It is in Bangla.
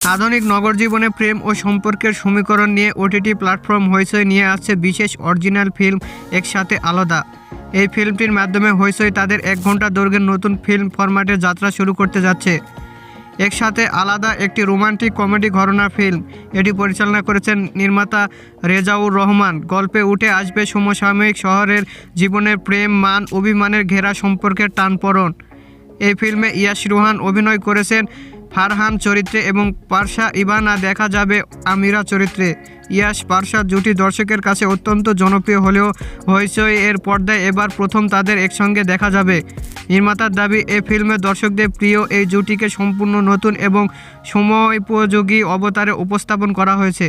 আধুনিক নগর জীবনে প্রেম ও সম্পর্কের সমীকরণ নিয়ে ওটিটি প্ল্যাটফর্ম হইচই নিয়ে আসছে বিশেষ অরিজিনাল ফিল্ম একসাথে আলাদা। এই ফিল্মটির মাধ্যমে হইচই তাদের এক ঘণ্টা দৈর্ঘ্যের নতুন ফিল্ম ফরম্যাটের যাত্রা শুরু করতে যাচ্ছে। একসাথে আলাদা একটি রোমান্টিক কমেডি ঘটনা ফিল্ম এটি পরিচালনা করেছেন নির্মাতা রেজাউর রহমান। গল্পে উঠে আসবে সমসাময়িক শহরের জীবনের প্রেম, মান, অভিমানের ঘেরা সম্পর্কের টানপড়ন এই ফিল্মে ইয়াশ রোহান অভিনয় করেছেন ফারহান চরিত্রে এবং পার্সা ইবানা দেখা যাবে আমিরা চরিত্রে। ইয়াস পার্শা জুটি দর্শকের কাছে অত্যন্ত জনপ্রিয় হলেও হইচই এর পর্দায় এবার প্রথম তাদের একসঙ্গে দেখা যাবে। নির্মাতার দাবি, এ ফিল্মে দর্শকদের প্রিয় এই জুটিকে সম্পূর্ণ নতুন এবং সময়োপযোগী অবতারে উপস্থাপন করা হয়েছে।